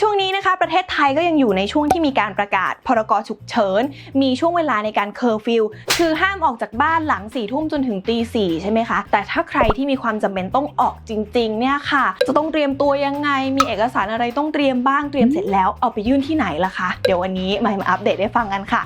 ช่วงนี้นะคะประเทศไทยก็ยังอยู่ในช่วงที่มีการประกาศพรกฉุกเฉิน มีช่วงเวลาในการเคอร์ฟิวคือห้ามออกจากบ้านหลังสี่ทุ่มจนถึงตีสี่ใช่ไหมคะ แต่ถ้าใครที่มีความจำเป็นต้องออกจริงๆเนี่ยค่ะ จะต้องเตรียมตัวยังไง มีเอกสารอะไรต้องเตรียมบ้างเตรียมเสร็จแล้วเอาไปยื่นที่ไหนล่ะคะ เดี๋ยววันนี้มามาอัปเดตให้ฟังกันค่ะ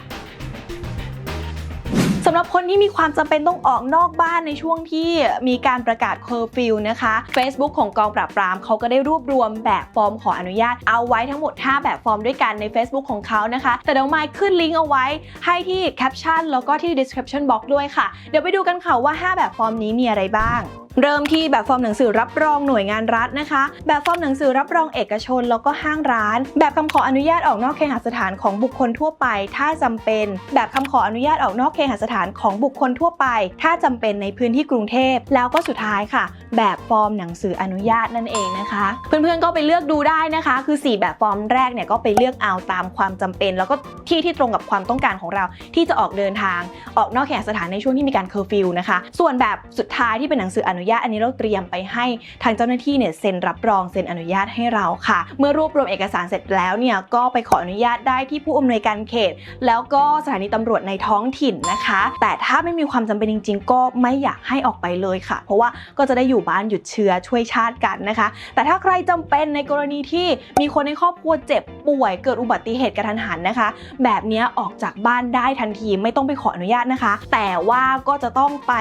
สำหรับคนที่มีความจำเป็นต้องออกนอกบ้านในช่วงที่มีการประกาศเคอร์ฟิวนะคะ Facebook ของกองปราบปรามเขาก็ได้รวบรวมแบบฟอร์มขออนุญาตเอาไว้ทั้งหมด 5 แบบฟอร์มด้วยกันใน Facebook ของเขานะคะ แต่เดี๋ยวมายขึ้นลิงก์เอาไว้ให้ที่แคปชั่นแล้วก็ที่ description box ด้วยค่ะ เดี๋ยวไปดูกันค่ะว่า 5 แบบฟอร์มนี้มีอะไรบ้าง เริ่มที่แบบฟอร์มหนังสือรับรองหน่วยงานรัฐนะคะ แบบฟอร์มหนังสือรับรองเอกชนแล้วก็ห้างร้าน แบบคำขออนุญาตออกนอกเคหสถานของบุคคลทั่วไป ถ้าจำเป็น แบบคำขออนุญาตออกนอกเคหสถานของบุคคลทั่วไป ถ้าจำเป็นในพื้นที่กรุงเทพ แล้วก็สุดท้ายค่ะ แบบฟอร์มหนังสืออนุญาตนั่นเองนะคะ เพื่อนๆก็ไปเลือกดูได้นะคะ คือ 4 แบบฟอร์มแรกเนี่ยก็ไปเลือกเอาตามความจำเป็น แล้วก็ที่ที่ตรงกับความต้องการของเราที่จะออกเดินทาง ออกนอกเคหสถานในช่วงที่มีการเคอร์ฟิวนะคะ ส่วนแบบสุดท้ายที่เป็นหนังสืออนุญาตอันนี้เราเตรียมไปให้ทางเจ้าหน้าที่เนี่ยเซ็นรับรองเซ็นอนุญาตให้เราค่ะ เมื่อรวบรวมเอกสารเสร็จแล้วเนี่ยก็ไปขออนุญาตได้ที่ผู้อำนวยการเขต แล้วก็สถานีตำรวจในท้องถิ่นนะคะ แต่ถ้าไม่มีความจำเป็นจริง ๆ ก็ไม่อยากให้ออกไปเลยค่ะ เพราะว่าก็จะได้อยู่บ้านหยุดเชื้อช่วยชาติกันนะคะ แต่ถ้าใครจำเป็นในกรณีที่มีคนในครอบครัวเจ็บป่วยเกิดอุบัติเหตุกระทันหันนะคะ แบบนี้ออกจากบ้านได้ทันทีไม่ต้องไปขออนุญาตนะคะ แต่ว่าก็จะต้องไป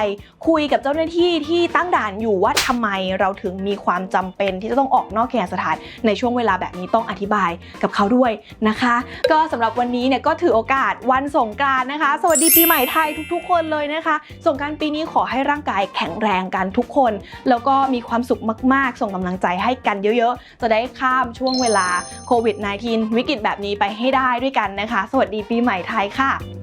คุยกับเจ้าหน้าที่ที่ตั้งด่านอยู่ว่าทำไมเราถึงมีความจำเป็นที่จะต้องออกนอกเคหสถานในช่วงเวลาแบบนี้ต้องอธิบายกับเขาด้วยนะคะ ก็สำหรับวันนี้เนี่ยก็ถือโอกาสวันสงกรานต์นะคะ สวัสดีปีใหม่ไทยทุกๆ คนเลยนะคะสงการปีนี้ขอให้ร่างกายแข็งแรงกันทุกคน แล้วก็มีความสุขมากๆ ส่งกำลังใจให้กันเยอะๆ จะได้ข้ามช่วงเวลาโควิด -19 วิกฤตแบบนี้ไปให้ได้ด้วยกันนะคะ สวัสดีปีใหม่ไทยค่ะ